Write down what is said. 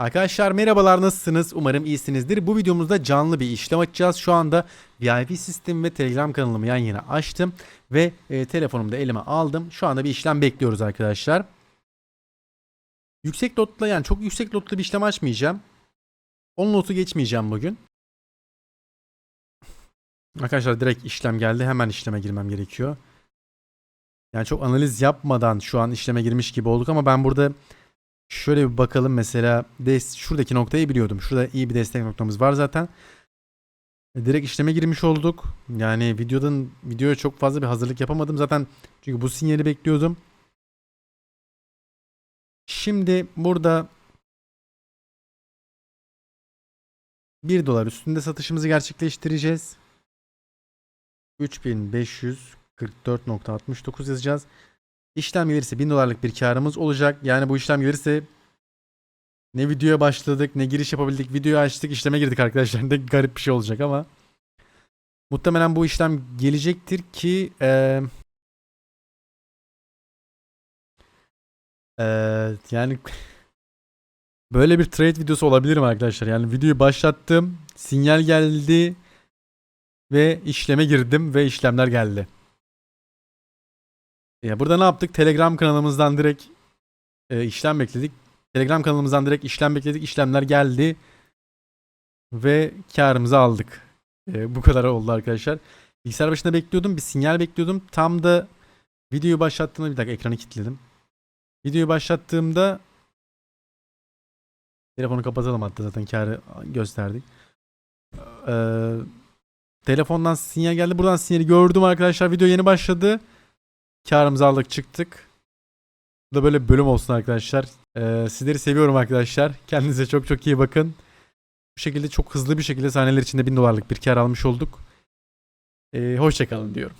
Arkadaşlar merhabalar nasılsınız? Umarım iyisinizdir. Bu videomuzda canlı bir işlem açacağız. Şu anda VIP sistem ve Telegram kanalımı yan yana açtım ve e, telefonumu da elime aldım. Şu anda bir işlem bekliyoruz arkadaşlar. Yüksek lotla yani çok yüksek lotlu bir işlem açmayacağım. 10 lotu geçmeyeceğim bugün. Arkadaşlar direkt işlem geldi. Hemen işleme girmem gerekiyor. Yani çok analiz yapmadan şu an işleme girmiş gibi olduk ama ben burada Şöyle bir bakalım mesela des şuradaki noktayı biliyordum. Şurada iyi bir destek noktamız var zaten. Direkt işleme girmiş olduk. Yani videodan videoya çok fazla bir hazırlık yapamadım zaten. Çünkü bu sinyali bekliyordum. Şimdi burada 1 dolar üstünde satışımızı gerçekleştireceğiz. 3544.69 yazacağız. İşlem gelirse 1000 dolarlık bir karımız olacak. Yani bu işlem gelirse ne videoya başladık ne giriş yapabildik. Videoyu açtık işleme girdik arkadaşlar. Ne garip bir şey olacak ama. Muhtemelen bu işlem gelecektir ki eee eee, yani böyle bir trade videosu olabilir mi arkadaşlar? Yani videoyu başlattım. Sinyal geldi ve işleme girdim ve işlemler geldi. Ya burada ne yaptık? Telegram kanalımızdan direkt e, işlem bekledik. Telegram kanalımızdan direkt işlem bekledik. İşlemler geldi. Ve karımızı aldık. E, bu kadar oldu arkadaşlar. Bilgisayar başında bekliyordum. Bir sinyal bekliyordum. Tam da videoyu başlattığımda bir dakika ekranı kilitledim. Videoyu başlattığımda telefonu kapatalım hatta zaten karı gösterdik. Ee, telefondan sinyal geldi. Buradan sinyali gördüm arkadaşlar. Video yeni başladı. Karımızı aldık çıktık. Bu da böyle bölüm olsun arkadaşlar. Ee, sizleri seviyorum arkadaşlar. Kendinize çok çok iyi bakın. Bu şekilde çok hızlı bir şekilde saniyeler içinde 1000 dolarlık bir kar almış olduk. Ee, hoşçakalın diyorum.